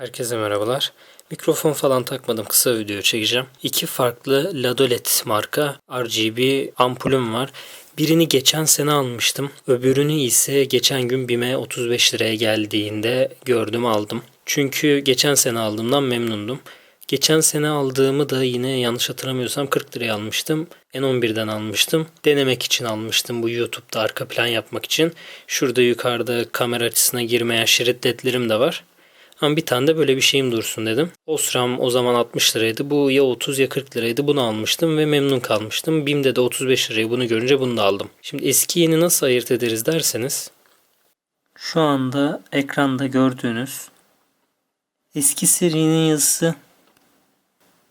Herkese merhabalar. Mikrofon falan takmadım. Kısa video çekeceğim. İki farklı Ladolet marka RGB ampulüm var. Birini geçen sene almıştım. Öbürünü ise geçen gün BİM'e 35 liraya geldiğinde gördüm aldım. Çünkü geçen sene aldığımdan memnundum. Geçen sene aldığımı da yine yanlış hatırlamıyorsam 40 liraya almıştım. N11'den almıştım. Denemek için almıştım bu YouTube'da arka plan yapmak için. Şurada yukarıda kamera açısına girmeyen şerit ledlerim de var. Ama bir tane de böyle bir şeyim dursun dedim. Osram o zaman 60 liraydı. Bu ya 30 ya 40 liraydı. Bunu almıştım ve memnun kalmıştım. BİM'de de 35 liraya bunu görünce bunu da aldım. Şimdi eski yeni nasıl ayırt ederiz derseniz. Şu anda ekranda gördüğünüz eski serinin yazısı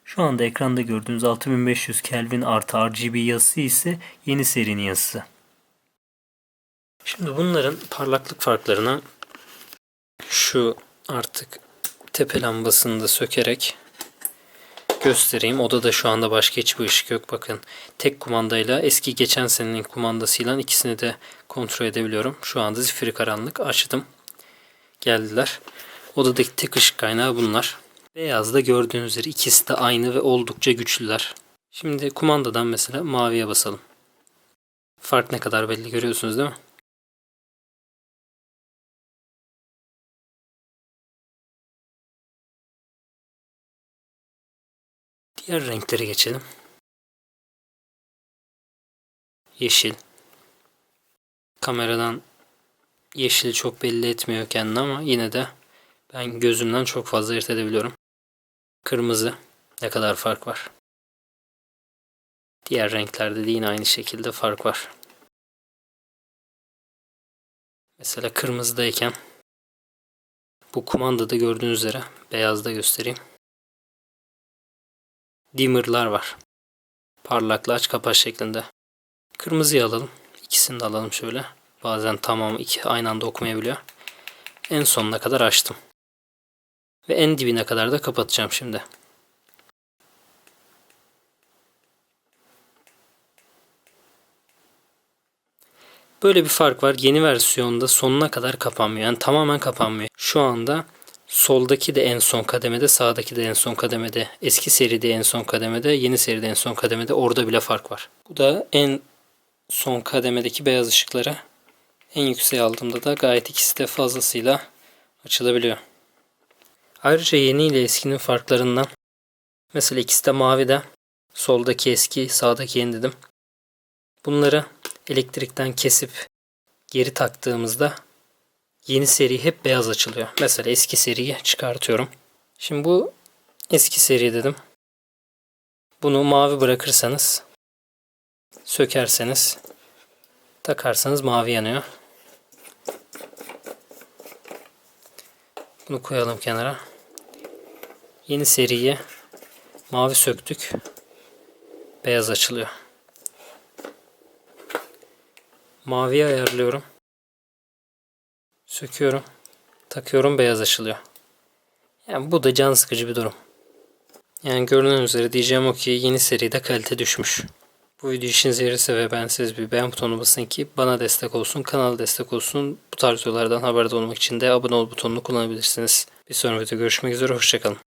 şu anda ekranda gördüğünüz 6500 Kelvin artı RGB yazısı ise yeni serinin yazısı. Şimdi bunların parlaklık farklarına şu artık tepe lambasını da sökerek göstereyim. Odada şu anda başka hiçbir ışık yok. Bakın tek kumandayla eski geçen senenin kumandasıyla ikisini de kontrol edebiliyorum. Şu anda zifiri karanlık açtım. Geldiler. Odadaki tek ışık kaynağı bunlar. Beyazda gördüğünüz üzere ikisi de aynı ve oldukça güçlüler. Şimdi kumandadan mesela maviye basalım. Fark ne kadar belli görüyorsunuz değil mi? Diğer renklere geçelim. Yeşil. Kameradan yeşili çok belli etmiyor kendini ama yine de ben gözümden çok fazla ayırt edebiliyorum. Kırmızı. Ne kadar fark var. Diğer renklerde de yine aynı şekilde fark var. Mesela kırmızıdayken bu kumandada gördüğünüz üzere beyazda göstereyim. Dimmer'lar var. Parlaklı aç kapa şeklinde. Kırmızıyı alalım. İkisini de alalım şöyle. Bazen tamam iki aynı anda okumayabiliyor. En sonuna kadar açtım. Ve en dibine kadar da kapatacağım şimdi. Böyle bir fark var. Yeni versiyonda sonuna kadar kapanmıyor. Yani tamamen kapanmıyor. Şu anda soldaki de en son kademede, sağdaki de en son kademede, eski seride en son kademede, yeni seride en son kademede orada bile fark var. Bu da en son kademedeki beyaz ışıkları en yükseğe aldığımda da gayet ikisi de fazlasıyla açılabiliyor. Ayrıca yeni ile eskinin farklarından mesela ikisi de mavi de soldaki eski sağdaki yeni dedim. Bunları elektrikten kesip geri taktığımızda yeni seri hep beyaz açılıyor. Mesela eski seriyi çıkartıyorum. Şimdi bu eski seri dedim. Bunu mavi bırakırsanız sökerseniz takarsanız mavi yanıyor. Bunu koyalım kenara. Yeni seriyi mavi söktük. Beyaz açılıyor. Maviye ayarlıyorum. Söküyorum. Takıyorum beyaz açılıyor. Yani bu da can sıkıcı bir durum. Yani görünen üzere diyeceğim o ki yeni seride kalite düşmüş. Bu video işinize yararsa ve ben bir beğen butonu basın ki bana destek olsun, kanala destek olsun. Bu tarz videolardan haberdar olmak için de abone ol butonunu kullanabilirsiniz. Bir sonraki videoda görüşmek üzere, hoşçakalın.